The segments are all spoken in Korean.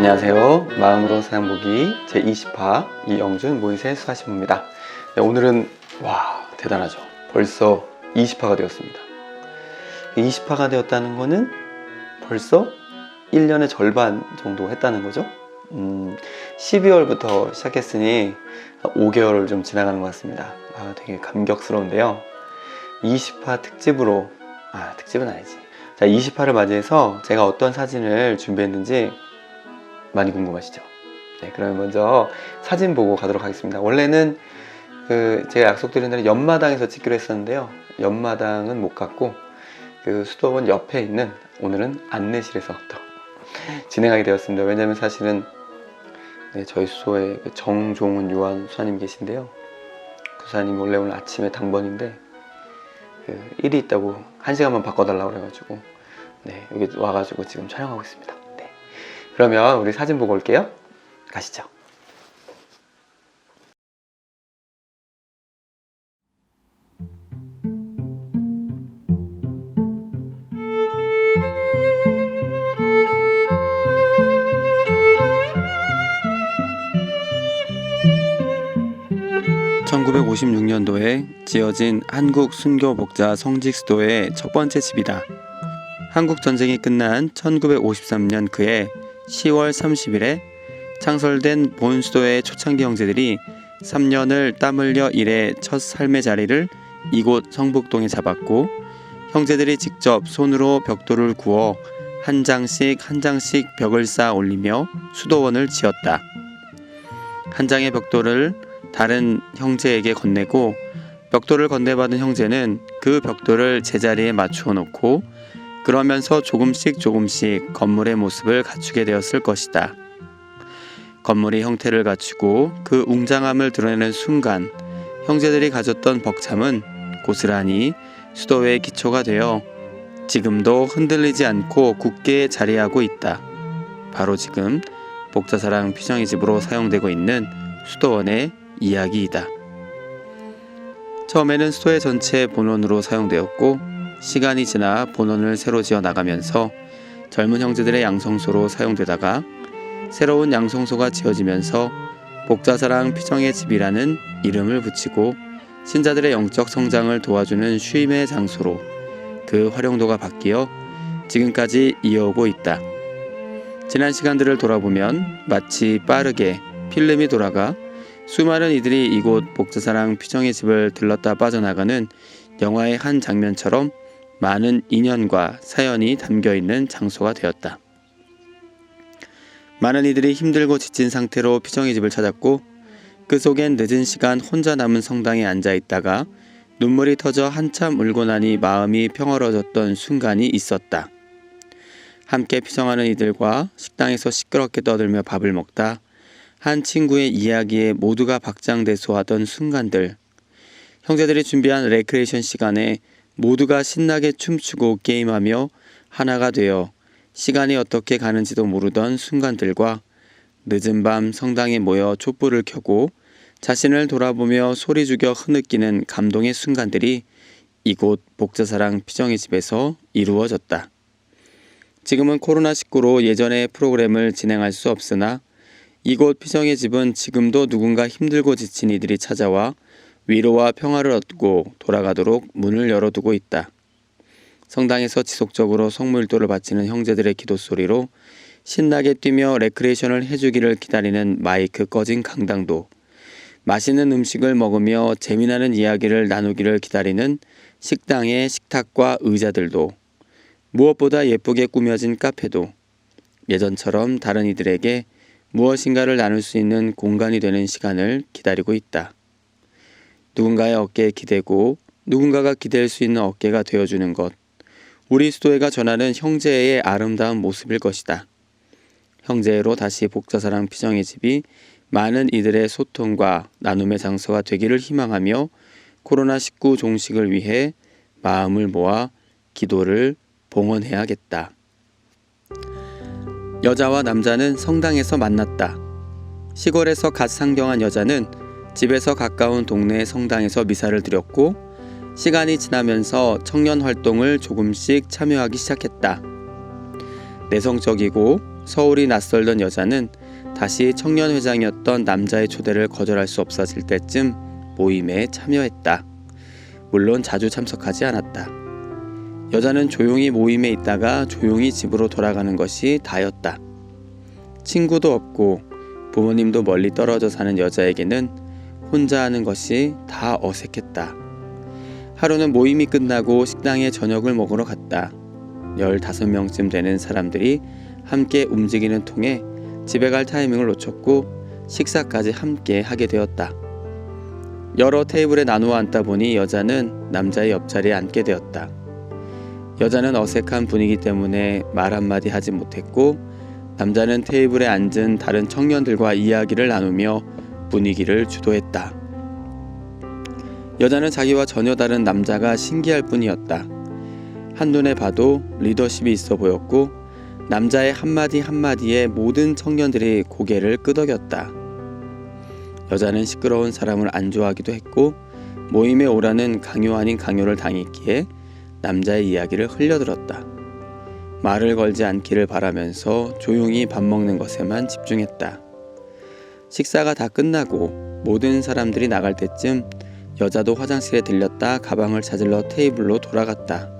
안녕하세요. 마음으로 사랑보기 제20화 이영준 모이세 수하시입니다 네, 오늘은 와 대단하죠. 벌써 20화가 되었습니다. 20화가 되었다는 거는 벌써 1년의 절반 정도 했다는 거죠. 음, 12월부터 시작했으니 5개월을 좀 지나가는 것 같습니다. 아, 되게 감격스러운데요. 20화 특집으로, 아, 특집은 아니지. 자, 20화를 맞이해서 제가 어떤 사진을 준비했는지 많이 궁금하시죠? 네, 그러면 먼저 사진 보고 가도록 하겠습니다. 원래는 그 제가 약속드린 대로 연마당에서 찍기로 했었는데요. 연마당은 못 갔고 그 수도원 옆에 있는 오늘은 안내실에서 또 진행하게 되었습니다. 왜냐하면 사실은 네, 저희 수소에 그 정종훈 요한 수사님 계신데요. 그 수사님 원래 오늘 아침에 당번인데 그 일이 있다고 한 시간만 바꿔달라고 그래가지고 네 여기 와가지고 지금 촬영하고 있습니다. 네. 그러면 우리 사진 보고 올게요. 가시죠. (1956년도에) 지어진 한국 순교 목자 성직 수도의 첫 번째 집이다. 한국 전쟁이 끝난 1953년 그해 10월 30일에 창설된 본 수도의 초창기 형제들이 3년을 땀 흘려 일해 첫 삶의 자리를 이곳 성북동에 잡았고 형제들이 직접 손으로 벽돌을 구워 한 장씩 한 장씩 벽을 쌓아 올리며 수도원을 지었다. 한 장의 벽돌을 다른 형제에게 건네고 벽돌을 건네받은 형제는 그 벽돌을 제자리에 맞추어 놓고 그러면서 조금씩 조금씩 건물의 모습을 갖추게 되었을 것이다. 건물이 형태를 갖추고 그 웅장함을 드러내는 순간 형제들이 가졌던 벅참은 고스란히 수도의 기초가 되어 지금도 흔들리지 않고 굳게 자리하고 있다. 바로 지금 복자사랑 피정의 집으로 사용되고 있는 수도원의 이야기이다. 처음에는 수도의 전체 본원으로 사용되었고 시간이 지나 본원을 새로 지어 나가면서 젊은 형제들의 양성소로 사용되다가 새로운 양성소가 지어지면서 복자사랑 피정의 집이라는 이름을 붙이고 신자들의 영적 성장을 도와주는 쉼의 장소로 그 활용도가 바뀌어 지금까지 이어오고 있다. 지난 시간들을 돌아보면 마치 빠르게 필름이 돌아가 수많은 이들이 이곳 복자사랑 피정의 집을 들렀다 빠져나가는 영화의 한 장면처럼 많은 인연과 사연이 담겨 있는 장소가 되었다. 많은 이들이 힘들고 지친 상태로 피정의 집을 찾았고 그 속엔 늦은 시간 혼자 남은 성당에 앉아 있다가 눈물이 터져 한참 울고 나니 마음이 평화로워졌던 순간이 있었다. 함께 피정하는 이들과 식당에서 시끄럽게 떠들며 밥을 먹다 한 친구의 이야기에 모두가 박장대소하던 순간들 형제들이 준비한 레크레이션 시간에 모두가 신나게 춤추고 게임하며 하나가 되어 시간이 어떻게 가는지도 모르던 순간들과 늦은 밤 성당에 모여 촛불을 켜고 자신을 돌아보며 소리 죽여 흐느끼는 감동의 순간들이 이곳 복자사랑 피정의 집에서 이루어졌다. 지금은 코로나19로 예전의 프로그램을 진행할 수 없으나 이곳 피정의 집은 지금도 누군가 힘들고 지친 이들이 찾아와 위로와 평화를 얻고 돌아가도록 문을 열어두고 있다. 성당에서 지속적으로 성물도를 바치는 형제들의 기도 소리로 신나게 뛰며 레크레이션을 해주기를 기다리는 마이크 꺼진 강당도 맛있는 음식을 먹으며 재미나는 이야기를 나누기를 기다리는 식당의 식탁과 의자들도 무엇보다 예쁘게 꾸며진 카페도 예전처럼 다른 이들에게 무엇인가를 나눌 수 있는 공간이 되는 시간을 기다리고 있다. 누군가의 어깨에 기대고 누군가가 기댈 수 있는 어깨가 되어주는 것. 우리 수도회가 전하는 형제의 아름다운 모습일 것이다. 형제로 다시 복자사랑 피정의 집이 많은 이들의 소통과 나눔의 장소가 되기를 희망하며 코로나19 종식을 위해 마음을 모아 기도를 봉헌해야겠다. 여자와 남자는 성당에서 만났다. 시골에서 갓 상경한 여자는 집에서 가까운 동네 성당에서 미사를 드렸고 시간이 지나면서 청년 활동을 조금씩 참여하기 시작했다. 내성적이고 서울이 낯설던 여자는 다시 청년회장이었던 남자의 초대를 거절할 수 없어질 때쯤 모임에 참여했다. 물론 자주 참석하지 않았다. 여자는 조용히 모임에 있다가 조용히 집으로 돌아가는 것이 다였다. 친구도 없고 부모님도 멀리 떨어져 사는 여자에게는 혼자 하는 것이 다 어색했다. 하루는 모임이 끝나고 식당에 저녁을 먹으러 갔다. 15명쯤 되는 사람들이 함께 움직이는 통에 집에 갈 타이밍을 놓쳤고 식사까지 함께 하게 되었다. 여러 테이블에 나누어 앉다 보니 여자는 남자의 옆자리에 앉게 되었다. 여자는 어색한 분위기 때문에 말 한마디 하지 못했고 남자는 테이블에 앉은 다른 청년들과 이야기를 나누며 분위기를 주도했다. 여자는 자기와 전혀 다른 남자가 신기할 뿐이었다. 한눈에 봐도 리더십이 있어 보였고 남자의 한마디 한마디에 모든 청년들이 고개를 끄덕였다. 여자는 시끄러운 사람을 안 좋아하기도 했고 모임에 오라는 강요 아닌 강요를 당했기에 남자의 이야기를 흘려들었다. 말을 걸지 않기를 바라면서 조용히 밥 먹는 것에만 집중했다. 식사가 다 끝나고 모든 사람들이 나갈 때쯤 여자도 화장실에 들렸다 가방을 찾으러 테이블로 돌아갔다.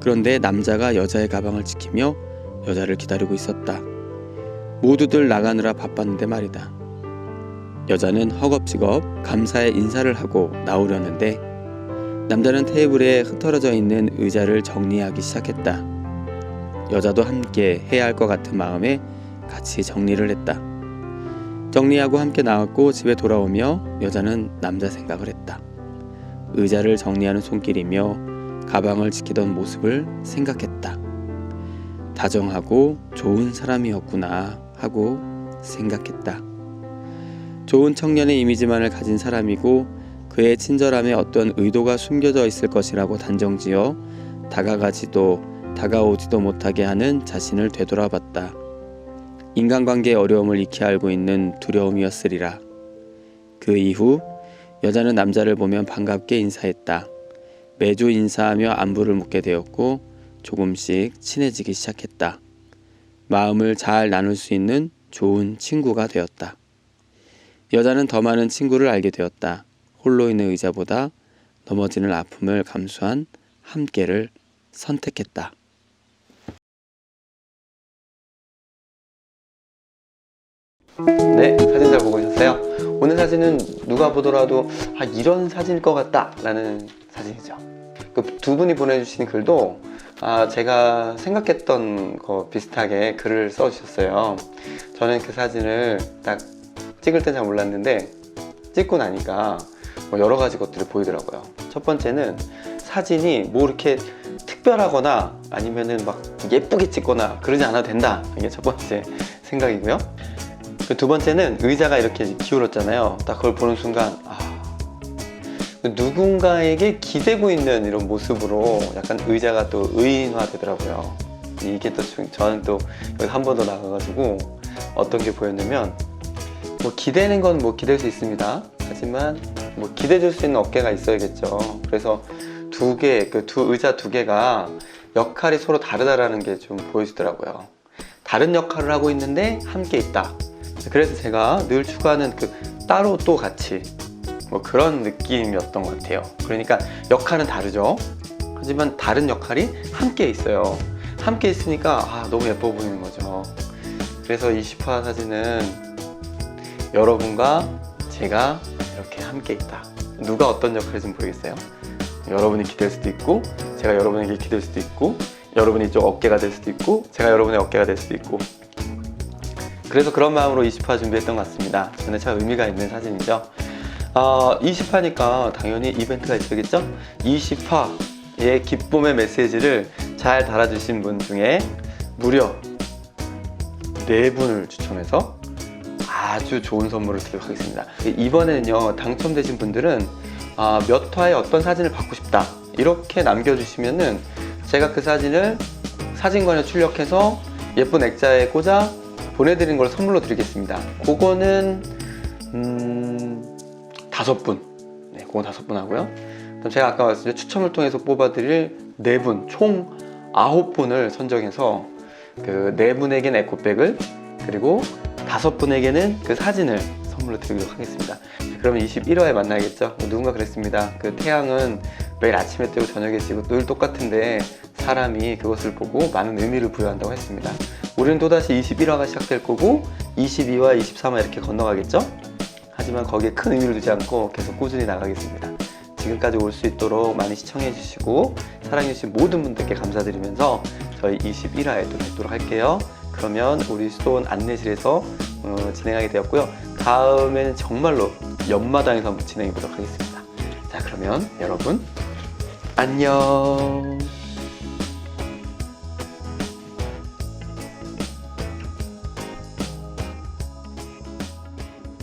그런데 남자가 여자의 가방을 지키며 여자를 기다리고 있었다. 모두들 나가느라 바빴는데 말이다. 여자는 허겁지겁 감사의 인사를 하고 나오려는데 남자는 테이블에 흩어져 있는 의자를 정리하기 시작했다. 여자도 함께 해야 할 것 같은 마음에 같이 정리를 했다. 정리하고 함께 나왔고 집에 돌아오며 여자는 남자 생각을 했다. 의자를 정리하는 손길이며 가방을 지키던 모습을 생각했다. 다정하고 좋은 사람이었구나 하고 생각했다. 좋은 청년의 이미지만을 가진 사람이고 그의 친절함에 어떤 의도가 숨겨져 있을 것이라고 단정지어 다가가지도 다가오지도 못하게 하는 자신을 되돌아봤다. 인간관계의 어려움을 익히 알고 있는 두려움이었으리라. 그 이후 여자는 남자를 보면 반갑게 인사했다. 매주 인사하며 안부를 묻게 되었고 조금씩 친해지기 시작했다. 마음을 잘 나눌 수 있는 좋은 친구가 되었다. 여자는 더 많은 친구를 알게 되었다. 홀로 있는 의자보다 넘어지는 아픔을 감수한 함께를 선택했다. 네, 사진 잘 보고 오셨어요? 오늘 사진은 누가 보더라도 아, 이런 사진일 것 같다 라는 사진이죠. 그 두 분이 보내주신 글도 아, 제가 생각했던 거 비슷하게 글을 써주셨어요. 저는 그 사진을 딱 찍을 땐 잘 몰랐는데 찍고 나니까 뭐 여러 가지 것들이 보이더라고요. 첫 번째는 사진이 뭐 이렇게 특별하거나 아니면은 막 예쁘게 찍거나 그러지 않아도 된다. 이게 첫 번째 생각이고요. 그두 번째는 의자가 이렇게 기울었잖아요. 딱 그걸 보는 순간 아, 누군가에게 기대고 있는 이런 모습으로 약간 의자가 또 의인화 되더라고요. 이게 또 중- 저는 또 여기 한 번 더 나가가지고 어떤 게 보였냐면 뭐 기대는 건 뭐 기댈 수 있습니다. 하지만 뭐 기대줄 수 있는 어깨가 있어야겠죠. 그래서 두 개, 그 두 의자 두 개가 역할이 서로 다르다라는 게 좀 보여지더라고요. 다른 역할을 하고 있는데 함께 있다. 그래서 제가 늘 추구하는 그 따로 또 같이 뭐 그런 느낌이었던 것 같아요. 그러니까 역할은 다르죠. 하지만 다른 역할이 함께 있어요. 함께 있으니까 아, 너무 예뻐 보이는 거죠. 그래서 이 10화 사진은 여러분과 제가 이렇게 함께 있다. 누가 어떤 역할인지 모르겠어요. 여러분이 기댈 수도 있고, 제가 여러분에게 기댈 수도 있고, 여러분이 좀 어깨가 될 수도 있고, 제가 여러분의 어깨가 될 수도 있고. 그래서 그런 마음으로 20화 준비했던 것 같습니다. 저는 참 의미가 있는 사진이죠. 아, 20화니까 당연히 이벤트가 있어야겠죠? 20화의 기쁨의 메시지를 잘 달아주신 분 중에 무려 4분을 추첨해서 아주 좋은 선물을 드리도록 하겠습니다. 이번에는요, 당첨되신 분들은 아, 몇 화에 어떤 사진을 받고 싶다. 이렇게 남겨주시면은 제가 그 사진을 사진관에 출력해서 예쁜 액자에 꽂아 보내드리는 걸 선물로 드리겠습니다. 그거는, 음, 다섯 분. 네, 그건 다섯 분 하고요. 그럼 제가 아까 말씀드린 추첨을 통해서 뽑아드릴 네 분, 총 아홉 분을 선정해서 그 네 분에게는 에코백을 그리고 다섯 분에게는 그 사진을 선물로 드리도록 하겠습니다. 그러면 21화에 만나야겠죠? 누군가 그랬습니다. 그 태양은 매일 아침에 뜨고 저녁에 지고 늘 똑같은데 사람이 그것을 보고 많은 의미를 부여한다고 했습니다. 우리는 또다시 21화가 시작될 거고 22화, 23화 이렇게 건너가겠죠? 하지만 거기에 큰 의미를 두지 않고 계속 꾸준히 나가겠습니다. 지금까지 올 수 있도록 많이 시청해 주시고 사랑해 주신 모든 분들께 감사드리면서 저희 21화에 또 뵙도록 할게요. 그러면 우리 수도원 안내실에서 어, 진행하게 되었고요. 다음에는 정말로 연마당에서 한번 진행해 보도록 하겠습니다. 자, 그러면 여러분 안녕.